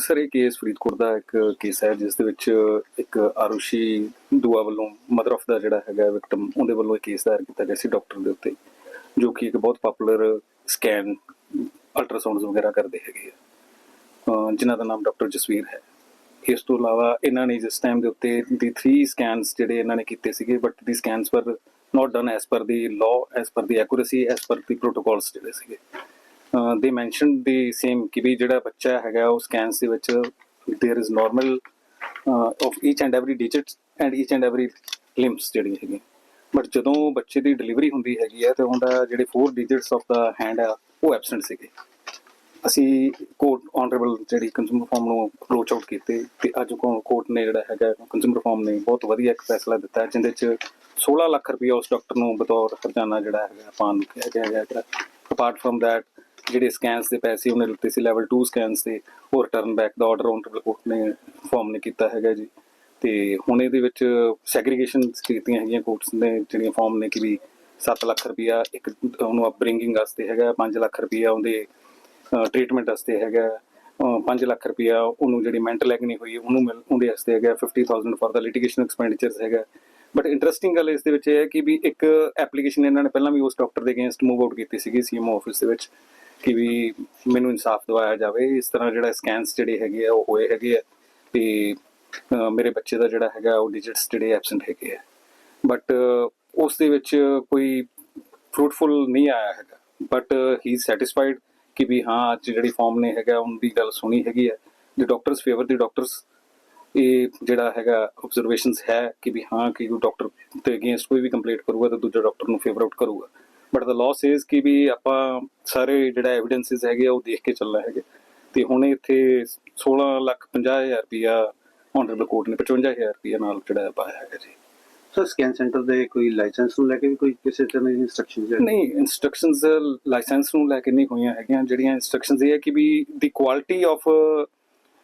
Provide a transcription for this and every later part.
Sir ਇਹ case Faridkot ਦਾ ਇੱਕ case ਹੈ, ਜਿਸ ਦੇ ਵਿੱਚ ਇੱਕ ਆਰੂਸ਼ੀ ਦੁਆ ਵੱਲੋਂ ਮਦਰ ਆਫ ਦਾ ਜਿਹੜਾ ਹੈਗਾ ਵਿਕਟਮ ਉਹਦੇ ਵੱਲੋਂ ਇਹ ਕੇਸ ਦਾਇਰ ਕੀਤਾ ਗਿਆ ਸੀ ਡਾਕਟਰ ਦੇ ਉੱਤੇ, ਜੋ ਕਿ ਇੱਕ ਬਹੁਤ ਪਪੂਲਰ ਸਕੈਨ ਅਲਟਰਾਸਾਊਂਡਸ ਵਗੈਰਾ ਕਰਦੇ ਹੈਗੇ ਆ। ਅਹ ਜਿਨ੍ਹਾਂ ਦਾ ਨਾਮ ਡਾਕਟਰ ਜਸਵੀਰ ਹੈ। ਇਸ ਤੋਂ ਇਲਾਵਾ ਇਹਨਾਂ ਨੇ ਜਿਸ ਟਾਈਮ ਦੇ ਉੱਤੇ ਦੀ 3 ਸਕੈਨਸ ਜਿਹੜੇ ਇਹਨਾਂ ਨੇ ਕੀਤੇ ਸੀਗੇ ਬਟ ਦੀ ਸਕੈਨਸ ਪਰ ਨਾਟ ਡਨ ਐਸ ਪਰ ਦੀ ਲਾਅ ਐਸ ਪਰ ਦੀ ਐਕੂਰੇਸੀ ਐਸ ਪਰ ਦੀ ਪ੍ਰੋਟੋਕਾਲਸ ਜਿਹੜੇ ਸੀਗੇ। ਦੇ ਮੈਂਸ਼ਨ ਦੀ ਸੇਮ ਕਿ ਵੀ ਜਿਹੜਾ ਬੱਚਾ ਹੈਗਾ ਉਹ ਸਕੈਨਸ ਦੇ ਵਿੱਚ there is normal of each and every digit and each and every limbs ਜਿਹੜੀ ਹੈਗੀ ਬਟ ਜਦੋਂ ਬੱਚੇ ਦੀ ਡਿਲੀਵਰੀ ਹੁੰਦੀ ਹੈਗੀ ਹੈ ਤੇ ਉਹਦਾ ਜਿਹੜੇ 4 ਡਿਜਿਟਸ ਆਫ ਦਾ ਹੈਂਡ ਆ ਉਹ ਐਬਸੈਂਟ ਸੀਗੇ ਅਸੀਂ ਕੋਰਟ ਆਨਰੇਬਲ ਜਿਹੜੀ ਕੰਜ਼ੂਮਰ ਫਾਰਮ ਨੂੰ ਅਪਰੋਚ ਆਊਟ ਕੀਤੇ ਤੇ ਅੱਜ ਕੋਰਟ ਨੇ ਜਿਹੜਾ ਹੈਗਾ ਕੰਜ਼ੂਮਰ ਫਾਰਮ ਨੇ ਬਹੁਤ ਵਧੀਆ ਇੱਕ ਫੈਸਲਾ ਦਿੱਤਾ ਹੈ, ਜਿਹਦੇ ਚ 16 ਲੱਖ ਰੁਪਏ ਉਸ ਡਾਕਟਰ ਨੂੰ ਬਤੌਰ ਖਰਚਾਨਾ ਜਿਹੜਾ ਹੈਗਾ ਆਪਾਂ ਨੂੰ ਕਿਹਾ ਗਿਆ ਹੈਗਾ ਅਪਾਰਟ ਫਰਮ ਦੈਟ ਜਿਹੜੇ ਸਕੈਨਸ ਦੇ ਪੈਸੇ ਉਹਨੇ ਲਿੱਤੇ ਸੀ ਲੈਵਲ 2 ਸਕੈਨਸ ਦੇ ਉਹ return back the order honourable court ਨੇ ਫਾਰਮ ਨੇ ਕੀਤਾ ਹੈਗਾ ਜੀ। ਤੇ ਹੁਣ ਇਹਦੇ ਵਿੱਚ ਸੈਗਰੀਗੇਸ਼ਨ ਕੀਤੀਆਂ ਹੈਗੀਆਂ ਕੋਰਟਸ ਨੇ, ਜਿਹੜੀਆਂ ਫਾਰਮ ਨੇ ਕਿ ਵੀ 7 ਲੱਖ ਰੁਪਇਆ ਇੱਕ ਉਹਨੂੰ ਅਪਬ੍ਰਿੰਗਿੰਗ ਵਾਸਤੇ ਹੈਗਾ 5 ਲੱਖ ਰੁਪਇਆ ਉਹਦੇ ਟ੍ਰੀਟਮੈਂਟ ਵਾਸਤੇ ਹੈਗਾ 5 ਲੱਖ ਰੁਪਇਆ ਉਹਨੂੰ ਜਿਹੜੀ ਮੈਂਟਲ ਐਗਨੀ ਹੋਈ, ਉਹਨੂੰ ਮਿਲ- ਉਹਦੇ ਵਾਸਤੇ ਹੈਗਾ 50000 ਫॉर ਦਾ ਲਿਟੀਗੇਸ਼ਨ ਐਕਸਪੈਂਡੀਚਰਸ ਹੈਗਾ। ਬਟ ਇੰਟਰਸਟਿੰਗ ਗੱਲ ਇਸ ਦੇ ਵਿੱਚ ਇਹ ਹੈ ਕਿ ਵੀ ਇੱਕ ਐਪਲੀਕੇਸ਼ਨ ਇਹਨਾਂ ਨੇ ਪਹਿਲਾਂ ਵੀ ਉਸ ਡਾਕਟਰ ਦੇ ਅਗੇਂਸਟ ਮੂਵ ਆਊਟ ਕੀਤੀ ਸੀਗੀ ਸੀਐਮਓ ਆਫਿਸ ਦੇ ਵਿੱਚ। ਕਿ ਵੀ ਮੈਨੂੰ ਇਨਸਾਫ ਦਿਵਾਇਆ ਜਾਵੇ। ਇਸ ਤਰ੍ਹਾਂ ਜਿਹੜਾ ਸਕੈਨਸ ਜਿਹੜੇ ਹੈਗੇ ਆ, ਉਹ ਹੋਏ ਹੈਗੇ ਆ ਤੇ ਮੇਰੇ ਬੱਚੇ ਦਾ ਜਿਹੜਾ ਹੈਗਾ, ਉਹ ਡਿਜਿਟਸ ਜਿਹੜੇ ਐਬਸੈਂਟ ਹੈਗੇ ਆ। ਬਟ ਉਸ ਦੇ ਵਿੱਚ ਕੋਈ ਫਰੂਟਫੁਲ ਨਹੀਂ ਆਇਆ ਹੈਗਾ। ਬਟ ਹੀ ਇਜ਼ ਸੈਟੀਸਫਾਈਡ ਕਿ ਵੀ ਹਾਂ, ਅੱਜ ਜਿਹੜੀ ਫਾਰਮ ਨੇ ਹੈਗਾ, ਉਹਦੀ ਗੱਲ ਸੁਣੀ ਹੈਗੀ ਹੈ the doctors favour the doctors ਇਹ ਜਿਹੜਾ ਹੈਗਾ ਆਬਜ਼ਰਵੇਸ਼ਨਸ ਹੈ ਕਿ ਵੀ ਹਾਂ, ਕਿ ਉਹ ਡਾਕਟਰ ਤੇ ਅਗੇਂਸਟ ਕੋਈ ਵੀ ਕੰਪਲੇਂਟ ਕਰੂਗਾ, ਤਾਂ ਦੂਜਾ ਡਾਕਟਰ ਨੂੰ ਫੇਵਰ ਆਊਟ ਕਰੂਗਾ। ਬਟ ਦਾ ਲਾਅ ਸੇਜ਼ ਕਿ ਵੀ ਆਪਾਂ ਸਾਰੇ ਜਿਹੜਾ ਐਵੀਡੈਂਸਸ ਹੈਗੇ ਉਹ ਦੇਖ ਕੇ ਚੱਲਣਾ ਹੈਗੇ ਤੇ ਹੁਣ ਇੱਥੇ 16 ਲੱਖ 50 ਹਜ਼ਾਰ ਰੁਪਇਆ ਆਨਰੇਬਲ ਕੋਰਟ ਨੇ 55000 ਰੁਪਇਆ ਨਾਲ ਜਿਹੜਾ ਪਾਇਆ ਹੈਗਾ ਜੀ ਸਰ ਸਕੈਨ ਸੈਂਟਰ ਦੇ ਕੋਈ ਲਾਇਸੈਂਸ ਨੂੰ ਲੈ ਕੇ ਵੀ ਕੋਈ ਕਿਸੇ ਤਰ੍ਹਾਂ ਦੀ ਇਨਸਟਰਕਸ਼ਨਸ ਨਹੀਂ ਇਨਸਟਰਕਸ਼ਨਸ ਲਾਇਸੈਂਸ ਨੂੰ ਲੈ ਕੇ ਨਹੀਂ ਹੋਈਆਂ ਹੈਗੀਆਂ ਜਿਹੜੀਆਂ ਇਨਸਟਰਕਸ਼ਨਸ ਇਹ ਹੈ ਕਿ ਵੀ ਦੀ ਕੁਆਲਿਟੀ ਆਫ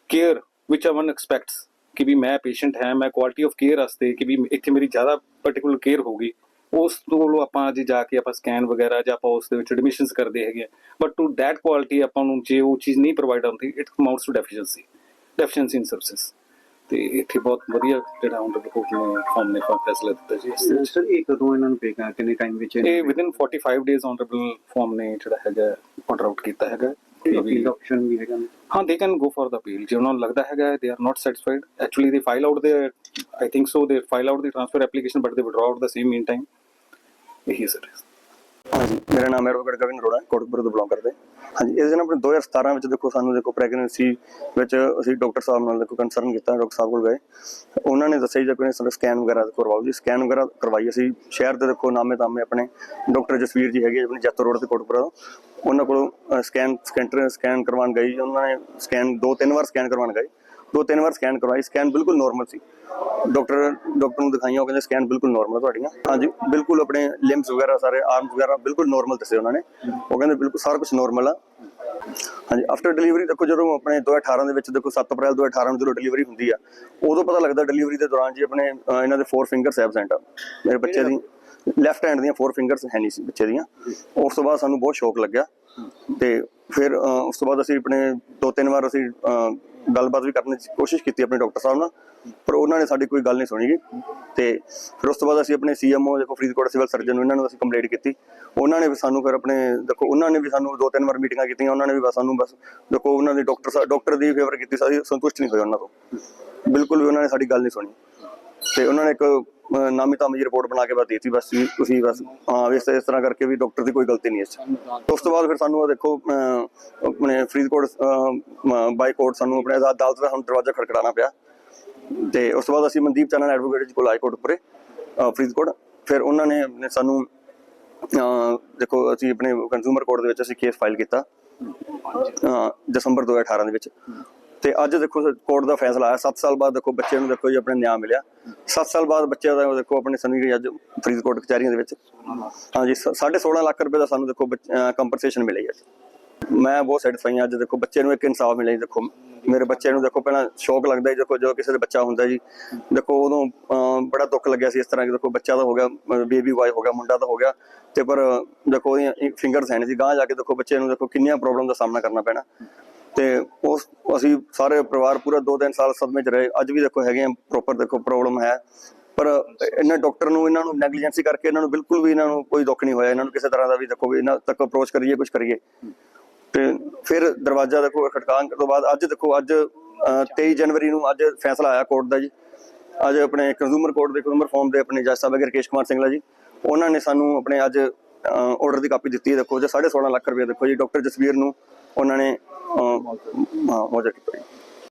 ਕੇਅਰ ਵਿਚ ਵਨ ਐਕਸਪੈਕਟਸ ਕਿ ਵੀ ਮੈਂ ਪੇਸ਼ੈਂਟ ਹਾਂ ਮੈਂ ਕੁਆਲਿਟੀ ਆਫ ਕੇਅਰ ਵਾਸਤੇ ਕਿ ਵੀ ਇੱਥੇ ਮੇਰੀ ਜ਼ਿਆਦਾ ਪਾਰਟਿਕੂਲਰ ਕੇਅਰ ਹੋਗੀ ਉਸ ਤੋਂ ਆਪਾਂ ਅੱਜ ਜਾ ਕੇ ਆਪਾਂ ਸਕੈਨ ਵਗੈਰਾ ਜਾਂ ਆਪਾਂ ਉਸ ਦੇ ਵਿੱਚ ਐਡਮਿਸ਼ਨਸ ਕਰਦੇ ਹੈਗੇ ਬਟ ਟੂ ਦੈਟ ਕੁਆਲਿਟੀ ਆਪਾਂ ਨੂੰ ਜੇ ਉਹ ਚੀਜ਼ ਨਹੀਂ ਪ੍ਰੋਵਾਈਡ ਹੁੰਦੀ it amounts to deficiency deficiency in services ਤੇ ਇੱਥੇ ਬਹੁਤ ਵਧੀਆ ਜਿਹੜਾ ਆਨਰੇਬਲ ਕੋਰਟ ਨੇ ਫਾਰਮ ਨੇ ਫੈਸਲਾ ਦਿੱਤਾ ਜੀ ਸਰ ਇਹ ਕਦੋਂ ਇਹਨਾਂ ਨੂੰ ਪੇ ਕਰਨਾ ਕਿੰਨੇ ਟਾਈਮ ਵਿੱਚ ਇਹ ਵਿਦਿਨ 45 ਡੇਜ਼ ਆਨਰੇਬਲ ਫਾਰਮ ਨੇ ਜਿਹੜਾ ਹੈਗਾ ਆਰਡਰ ਆਊਟ ਕੀਤਾ ਹੈਗਾ। ਅਪੀਲ ਆਪਸ਼ਨ ਵੀ ਹੈਗਾ ਹਾਂ they can go for the appeal ਜੇ ਉਹਨਾਂ ਨੂੰ ਲੱਗਦਾ ਹੈਗਾ they are not satisfied actually they file out they I think so they file out the transfer application but they withdraw out the same mean time ਇਹੀ sir. ਹਾਂਜੀ, ਮੇਰਾ ਨਾਮ advocate Gagan Arora, ਕੋਟਕਪੁਰ ਤੋਂ ਬਿਲੋਂਗ ਕਰਦੇ। ਹਾਂਜੀ ਇਸ ਦਿਨ ਆਪਣੇ 2017 ਵਿੱਚ ਦੇਖੋ, ਸਾਨੂੰ ਦੇਖੋ ਪ੍ਰੈਗਨੈਂਸੀ ਵਿੱਚ ਅਸੀਂ ਡਾਕਟਰ ਸਾਹਿਬ ਨਾਲ ਦੇਖੋ ਕੰਸਰਨ ਕੀਤਾ ਡਾਕਟਰ ਸਾਹਿਬ ਕੋਲ ਗਏ। ਉਹਨਾਂ ਨੇ ਦੱਸਿਆ ਜੀ ਕਿ ਸਾਡਾ ਸਕੈਨ ਵਗੈਰਾ ਕਰਵਾਓ ਜੀ। ਸਕੈਨ ਵਗੈਰਾ ਕਰਵਾਈ ਅਸੀਂ। ਸ਼ਹਿਰ ਦੇ ਦੇਖੋ ਨਾਮੇ ਤਾਮੇ ਆਪਣੇ ਡਾਕਟਰ ਜਸਵੀਰ ਜੀ ਹੈਗੇ, ਆਪਣੇ ਜੱਤੋ ਰੋਡ ਤੇ ਕੋਟਕਪੁਰਾ ਤੋਂ। ਉਹਨਾਂ ਕੋਲੋਂ ਸਕੈਨ ਸਕੈਂਟਰ ਸਕੈਨ ਕਰਵਾਉਣ ਗਈ ਉਹਨਾਂ ਨੇ ਸਕੈਨ ਦੋ ਤਿੰਨ ਵਾਰ ਸਕੈਨ ਕਰਵਾਉਣ ਗਏ। ਦੋ ਤਿੰਨ ਵਾਰ ਸਕੈਨ ਕਰਵਾਈ ਸਕੈਨ ਬਿਲਕੁਲ ਨਾਰਮਲ ਸੀ। ਡਾਕਟਰ ਡਾਕਟਰ ਨੂੰ ਦਿਖਾਈਆਂ, ਉਹ ਕਹਿੰਦੇ ਸਕੈਨ ਬਿਲਕੁਲ ਨਾਰਮਲ ਤੁਹਾਡੀਆਂ। ਹਾਂਜੀ, ਬਿਲਕੁਲ ਆਪਣੇ ਲਿੰਬਸ ਵਗੈਰਾ ਸਾਰੇ ਆਰਮਸ ਵਗੈਰਾ ਬਿਲਕੁਲ ਨਾਰਮਲ ਦੱਸੇ ਉਹਨਾਂ ਨੇ। ਉਹ ਕਹਿੰਦੇ ਬਿਲਕੁਲ ਸਾਰਾ ਕੁਝ ਨਾਰਮਲ ਆ। ਹਾਂਜੀ ਆਫਟਰ ਡਿਲੀਵਰੀ ਦੇਖੋ ਜਦੋਂ ਆਪਣੇ 2018 ਦੇ ਵਿੱਚ ਦੇਖੋ 7 ਅਪ੍ਰੈਲ 2018 ਨੂੰ ਜਦੋਂ ਡਿਲੀਵਰੀ ਹੁੰਦੀ ਆ, ਉਦੋਂ ਪਤਾ ਲੱਗਦਾ ਡਿਲੀਵਰੀ ਦੇ ਦੌਰਾਨ ਜੀ ਆਪਣੇ ਇਹਨਾਂ ਦੇ 4 ਫਿੰਗਰਸ ਐਬਸੈਂਟ ਆ। ਮੇਰੇ ਬੱਚੇ ਦੀ ਲੈਫਟ ਹੈਂਡ ਦੀਆਂ ਫੋਰ ਫਿੰਗਰਸ ਹੈ ਨਹੀਂ ਸੀ ਬੱਚੇ ਦੀਆਂ। ਉਸ ਤੋਂ ਬਾਅਦ ਸਾਨੂੰ ਬਹੁਤ ਸ਼ੌਕ ਲੱਗਿਆ। ਤੇ ਫਿਰ ਉਸ ਤੋਂ ਬਾਅਦ ਅਸੀਂ ਆਪਣੇ ਦੋ ਤਿੰਨ ਵਾਰ ਅਸੀਂ ਗੱਲਬਾਤ ਵੀ ਕਰਨ ਦੀ ਕੋਸ਼ਿਸ਼ ਕੀਤੀ ਆਪਣੇ ਡਾਕਟਰ ਸਾਹਿਬ ਨਾਲ, ਪਰ ਉਹਨਾਂ ਨੇ ਸਾਡੀ ਕੋਈ ਗੱਲ ਨਹੀਂ ਸੁਣੀ ਗੀ। ਤੇ ਫਿਰ ਉਸ ਤੋਂ ਬਾਅਦ ਅਸੀਂ ਆਪਣੇ ਸੀਐਮਓ ਦੇਖੋ, ਫਰੀਦਕੋਟ ਸਿਵਲ ਸਰਜਨ ਨੂੰ ਇਹਨਾਂ ਨੂੰ ਅਸੀਂ ਕੰਪਲੇਂਟ ਕੀਤੀ। ਉਹਨਾਂ ਨੇ ਵੀ ਸਾਨੂੰ ਫਿਰ ਆਪਣੇ, ਦੇਖੋ, ਉਹਨਾਂ ਨੇ ਵੀ ਸਾਨੂੰ ਦੋ ਤਿੰਨ ਵਾਰ ਮੀਟਿੰਗਾਂ ਕੀਤੀਆਂ। ਉਹਨਾਂ ਨੇ ਵੀ ਬਸ ਸਾਨੂੰ ਬਸ, ਦੇਖੋ, ਉਹਨਾਂ ਦੇ ਡਾਕਟਰ ਸਾਹਿਬ ਡਾਕਟਰ ਦੀ ਫੇਵਰ ਕੀਤੀ ਸਾਡੀ ਸੰਤੁਸ਼ਟ ਨਹੀਂ ਹੋਏ ਉਹਨਾਂ ਤੋਂ। ਬਿਲਕੁਲ ਵੀ ਉਹਨਾਂ ਨੇ ਸਾਡੀ ਗੱਲ ਨਹੀਂ ਸੁਣੀ। ਤੇ ਉਹਨਾਂ ਨੇ ਇੱਕ ਅਹ, ਨਾਮੀ ਤਾਮੀ ਰਿਪੋਰਟ ਬਣਾ ਕੇ ਬਸ ਦੇਤੀ ਬਸ ਵੀ ਤੁਸੀਂ ਬਸ ਹਾਂ ਇਸ ਇਸ ਤਰ੍ਹਾਂ ਕਰਕੇ ਵੀ ਡਾਕਟਰ ਦੀ ਕੋਈ ਗਲਤੀ ਨਹੀਂ ਇਸ ਉਸ ਤੋਂ ਬਾਅਦ ਫਿਰ ਸਾਨੂੰ ਉਹ ਦੇਖੋ ਆਪਣੇ ਫਰੀਦਕੋਟ ਬਾਈ ਕੋਰਟ ਸਾਨੂੰ ਆਪਣੇ ਅਦਾਲਤ ਦਾ ਸਾਨੂੰ ਦਰਵਾਜ਼ਾ ਖੜਕੜਾਉਣਾ ਪਿਆ। ਤੇ ਉਸ ਤੋਂ ਬਾਅਦ ਅਸੀਂ ਮਨਦੀਪ ਚੰਨਨ ਐਡਵੋਕੇਟ ਜੀ ਕੋਲ ਹਾਈ ਕੋਰਟ ਉੱਪਰੇ ਫਰੀਦਕੋਟ। ਫਿਰ ਉਹਨਾਂ ਨੇ ਸਾਨੂੰ ਦੇਖੋ ਅਸੀਂ ਆਪਣੇ ਕੰਜ਼ੂਮਰ ਕੋਰਟ ਦੇ ਵਿੱਚ ਅਸੀਂ ਕੇਸ ਫਾਈਲ ਕੀਤਾ ਦਸੰਬਰ 2018 ਦੇ ਵਿੱਚ। ਤੇ ਅੱਜ ਦੇਖੋ ਕੋਰਟ ਦਾ ਫੈਸਲਾ ਆਇਆ। 7 ਸਾਲ ਬਾਅਦ ਦੇਖੋ ਬੱਚੇ ਨੂੰ ਦੇਖੋ ਜੀ ਆਪਣੇ ਨਿਆਂ ਮਿਲਿਆ। 7 ਸਾਲ ਬਾਅਦ ਬੱਚੇ ਦਾ ਦੇਖੋ ਆਪਣੇ ਸਨੀ ਅੱਜ ਫਰੀਦਕੋਟ ਕਚਹਿਰੀਆਂ ਦੇ ਵਿੱਚ। ਹਾਂਜੀ 16.5 ਲੱਖ ਰੁਪਏ ਦਾ ਸਾਨੂੰ ਦੇਖੋ ਕੰਪਨਸੇਸ਼ਨ ਮਿਲੀ ਅੱਜ ਮੈਂ ਬਹੁਤ ਸੈਟੀਸਫਾਈ ਹਾਂ ਅੱਜ ਦੇਖੋ ਬੱਚੇ ਨੂੰ ਇੱਕ ਇਨਸਾਫ ਮਿਲਿਆ ਜੀ ਦੇਖੋ। ਮੇਰੇ ਬੱਚੇ ਨੂੰ ਦੇਖੋ ਪਹਿਲਾਂ ਸ਼ੌਕ ਲੱਗਦਾ ਜੀ ਦੇਖੋ ਜੋ ਕਿਸੇ ਦਾ ਬੱਚਾ ਹੁੰਦਾ ਜੀ। ਦੇਖੋ ਉਦੋਂ ਅਹ, ਬੜਾ ਦੁੱਖ ਲੱਗਿਆ ਸੀ ਇਸ ਤਰ੍ਹਾਂ ਕਿ ਦੇਖੋ ਬੱਚਾ ਤਾਂ ਹੋ ਗਿਆ ਬੇਬੀ ਬॉय ਹੋ ਗਿਆ ਮੁੰਡਾ ਤਾਂ ਹੋ ਗਿਆ। ਤੇ ਪਰ ਦੇਖੋ ਉਹਦੀਆਂ ਫਿੰਗਰਸ ਹੈ ਨਹੀਂ ਸੀ। ਗਾਂ ਜਾ ਕੇ ਦੇਖੋ ਬੱਚੇ ਨੂੰ ਦੇਖੋ ਕਿੰਨੀਆਂ ਪ੍ਰੋਬਲਮ ਦਾ ਸਾਹਮਣਾ ਕਰਨਾ ਪੈਣਾ। ਤੇ ਉਸ ਅਸੀਂ ਸਾਰੇ ਪਰਿਵਾਰ ਪੂਰਾ 2-3 ਸਾਲ ਸਦਮੇ ਚ ਰਹੇ। ਅੱਜ ਵੀ ਦੇਖੋ ਹੈਗੇ ਆ ਪ੍ਰੋਪਰ ਦੇਖੋ ਪ੍ਰੋਬਲਮ ਹੈ। ਪਰ ਇਹਨਾਂ ਡਾਕਟਰ ਨੂੰ ਇਹਨਾਂ ਨੂੰ ਨੈਗਲੀਜੈਂਸੀ ਕਰਕੇ ਇਹਨਾਂ ਨੂੰ ਬਿਲਕੁਲ ਵੀ ਇਹਨਾਂ ਨੂੰ ਕੋਈ ਦੁੱਖ ਨਹੀਂ ਹੋਇਆ। ਇਹਨਾਂ ਨੂੰ ਕਿਸੇ ਤਰ੍ਹਾਂ ਦਾ ਵੀ ਦੇਖੋ ਵੀ ਇਹਨਾਂ ਤੱਕ ਅਪਰੋਚ ਕਰੀਏ ਕੁਝ ਕਰੀਏ। ਤੇ ਫਿਰ ਦਰਵਾਜ਼ਾ ਦੇਖੋ ਖਟਕਾਉਣ ਤੋਂ ਬਾਅਦ ਅੱਜ ਦੇਖੋ ਅੱਜ ਅਹ, 23 ਜਨਵਰੀ ਨੂੰ ਅੱਜ ਫੈਸਲਾ ਆਇਆ ਕੋਰਟ ਦਾ ਜੀ। ਅੱਜ ਆਪਣੇ ਕੰਜ਼ੂਮਰ ਕੋਰਟ ਦੇ ਕੰਜ਼ੂਮਰ ਫੋਰਮ ਦੇ ਆਪਣੇ ਜੱਜ ਸਾਹਿਬ ਹੈਗੇ ਰਕੇਸ਼ ਕੁਮਾਰ ਸਿੰਘਲਾ ਜੀ। ਉਹਨਾਂ ਨੇ ਸਾਨੂੰ ਆਪਣੇ ਅੱਜ ਆਰਡਰ ਦੀ ਕਾਪੀ ਦਿੱਤੀ ਹੈ ਦੇਖੋ ਜੇ 16.5 ਲੱਖ ਰੁਪਏ ਦੇਖੋ ਜੀ ਡਾਕਟਰ ਜਸਵੀਰ ਨੂੰ। ਉਹਨਾਂ ਨੇ ਅਹ, ਹਾਂ